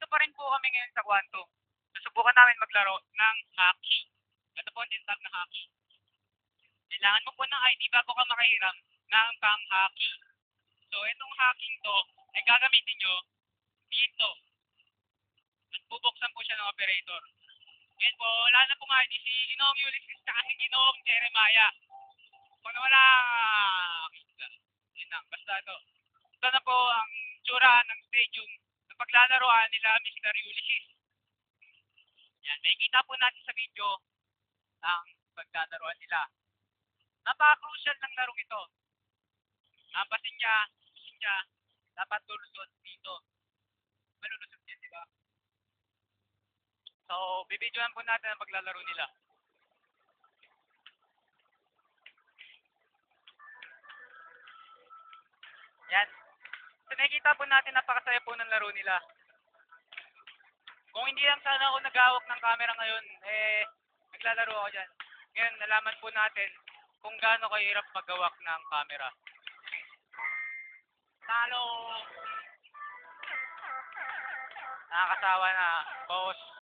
nandito pa rin po kami ngayon sa Kwanto. Susubukan namin maglaro ng hockey. Ito po ang tinatawag na hockey. Kailangan mo po ng ID bago ka makahiram ng pang hockey. So, itong hacking to, ay gagamitin nyo dito. At bubuksan po siya ng operator. Ngayon po, wala na pong ID si Ginoong Ulysses at si Ginoong Jeremiah. Kung wala. Yun lang, basta ito. Ito na po ang tsura ng stadium na paglalaroan nila Mr. Ulysses. Yan, may kita po natin sa video ang paglalaroan nila. Napaka-crucial ng larong ito. Ang pasin niya, pasin niya, dapat lulusot dito. Malulusot yan, di ba? So, bibidyoan po natin ang paglalaro nila. Yan. So, nakikita po natin napakasaya po ng laro nila. Kung hindi lang sana ako nagawak ng camera ngayon, eh, naglalaro ako dyan. Ngayon, nalaman po natin kung gaano kahirap maggawak ng camera. Talo! Nakakasawa na, boss.